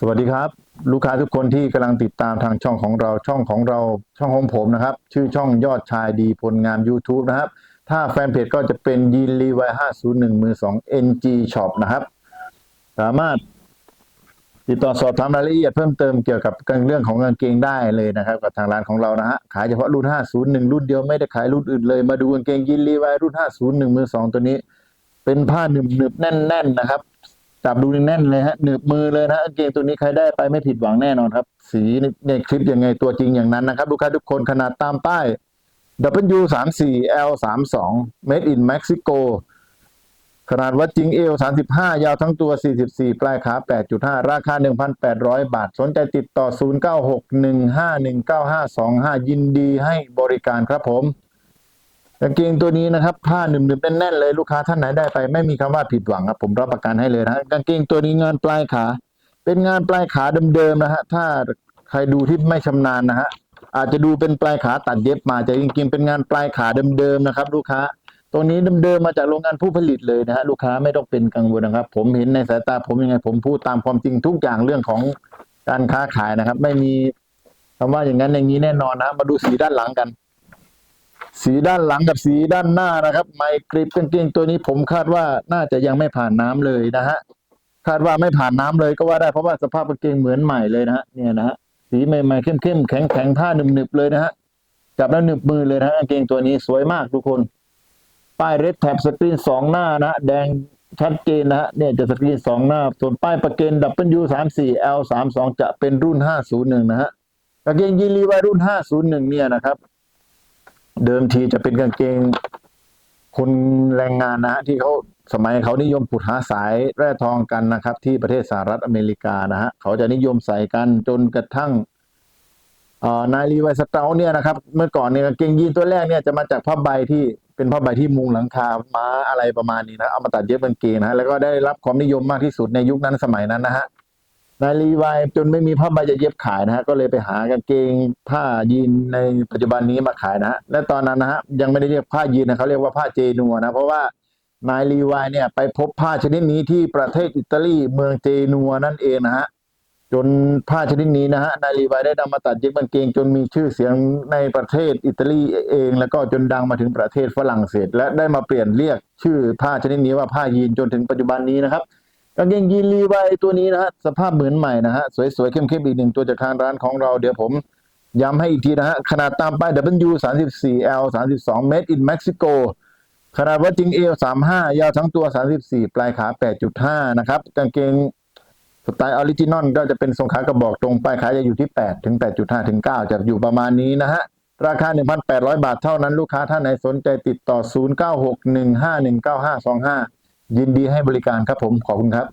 สวัสดีครับ ลูกค้าทุกคนที่กำลังติดตามทางช่องของเราช่องของเราช่องของผมนะครับ ชื่อช่องยอดชายดีผลงาน YouTube นะครับ ถ้าแฟนเพจก็จะเป็นยีนรีวาย501มือ2 NG Shop นะครับ สามารถติดต่อสอบถามรายละเอียดเพิ่มเติมเกี่ยวกับเรื่องของกางเกงได้เลยนะครับ กับทางร้านของเรานะฮะขายเฉพาะรุ่น 501 รุ่นเดียวไม่ได้ขายรุ่นอื่นเลยมาดูกางเกงยีนรีวายรุ่น 501 มือ2ตัวนี้ เป็นผ้าหนึบหนึบๆแน่น ๆ นะครับ จับดูแน่นเลยฮะหนึบมือเลยนะเกงตัวนี้ใครได้ไปไม่ผิดหวังแน่นอนครับ สีในคลิปยังไงตัวจริงอย่างนั้นนะครับลูกค้าทุกคนขนาดตามป้าย W 3 4 L 3 2 Made in Mexico ขนาดวัดจริงเอว35 ยาวทั้งตัว 44 ปลายขา 8.5 ราคา 1,800 บาท สนใจติดต่อ 0961519525 ยินดีให้บริการครับผม กางเกงตัวนี้นะครับผ้าหนึบๆแน่นๆเลยลูกค้าท่านไหนได้ไป ไม่มีคำว่าผิดหวังครับผมรับประกันให้เลยนะฮะกางเกงตัวนี้งานปลายขา เป็นงานปลายขาเดิมๆนะฮะถ้าใครดูที่ไม่ชำนาญนะฮะอาจจะดูเป็นปลายขาตัดเย็บมาแต่จริงๆเป็นงานปลายขาเดิมๆนะครับ ลูกค้าตัวนี้เดิมๆมาจากโรงงานผู้ผลิตเลยนะฮะลูกค้าไม่ต้องเป็นกังวลนะครับ ผมเห็นในสายตาผมยังไง ผมพูดตามความจริงทุกอย่างเรื่องของการค้าขายนะครับ ไม่มีคำว่าอย่างนั้นอย่างนี้แน่นอนนะ มาดูสีด้านหลังกัน สีด้านหลังกับสีด้านหน้านะครับไมกริปกางเกงตัวนี้ผมคาดว่าน่าจะยังไม่ผ่านน้ำเลยนะฮะคาดว่าไม่ผ่านน้ำเลยก็ว่าได้เพราะว่าสภาพกางเกงเหมือนใหม่เลยนะฮะเนี่ยนะฮะสีใหม่ๆเข้มๆแข็งๆผ้าหนึบๆเลยนะฮะจับแล้วหนึบมือเลยนะฮะกางเกงตัวนี้สวยมากทุกคน ป้ายเรดแท็บสกรีนสองหน้านะแดงชัดเจนนะฮะเนี่ยจะสกรีนสองหน้า ส่วนป้ายประเกน W สามสี่ L สามสองจะเป็นรุ่นห้าศูนย์หนึ่งนะฮะกางเกงยีนรีวายรุ่นห้าศูนย์หนึ่งเนี่ยนะครับ เดิมทีจะเป็นกางเกง คนแรงงานนะฮะที่เขาสมัยเขานิยมขุดหาสายแร่ทองกันนะครับ ที่ประเทศสหรัฐอเมริกานะฮะเขาจะนิยมใส่กันจนกระทั่งนายรีไวสเตลเนี่ยนะครับ เมื่อก่อนเนี่ยกางเกงยีนตัวแรกเนี่ยจะมาจากผ้าใบที่เป็นผ้าใบที่มุงหลังคาม้าอะไรประมาณนี้นะเอามาตัดเย็บกางเกงนะฮะแล้วก็ได้รับความนิยมมากที่สุดในยุคนั้นสมัยนั้นนะฮะ นายรีวายจนไม่มีผ้าใบจะเย็บขายนะฮะก็เลยไปหากางเกงผ้ายีนในปัจจุบันนี้มาขายนะฮะและตอนนั้นนะฮะยังไม่ได้เรียกผ้ายีนนะเขาเรียกว่าผ้าเจนัวนะเพราะว่านายรีวายเนี่ยไปพบผ้าชนิดนี้ที่ประเทศอิตาลีเมืองเจนัวนั่นเองนะฮะจนผ้าชนิดนี้นะฮะนายรีวายได้นำมาตัดเย็บกางเกงจนมีชื่อเสียงในประเทศอิตาลีเอง แล้วก็จนดังมาถึงประเทศฝรั่งเศส และได้มาเปลี่ยนเรียกชื่อผ้าชนิดนี้ว่าผ้ายีนจนถึงปัจจุบันนี้นะครับ กางเกงยีนรีไวายตัวนี้นะฮะสภาพเหมือนใหม่นะฮะสวยๆเข้มๆอีกหนึ่งตัวจากทางร้านของเราเดี๋ยวผมย้ำให้อีกทีนะฮะขนาดตามป้าย W 3 4 L 3 2 Made in Mexico ขนาดวัดจริง L 3 5 ยาวทั้งตัว 34 ปลายขา 8.5 นะครับ กางเกงสไตล์ออริจินอลก็จะเป็นทรงขากระบอกตรงปลายขาจะอยู่ที่ 8 ถึง 8.5 ถึง 9 จะอยู่ประมาณนี้นะฮะ ราคา 1,800 บาทเท่านั้นลูกค้าท่านไหนสนใจติดต่อ 0961519525 ยินดีให้บริการครับผมขอบคุณครับ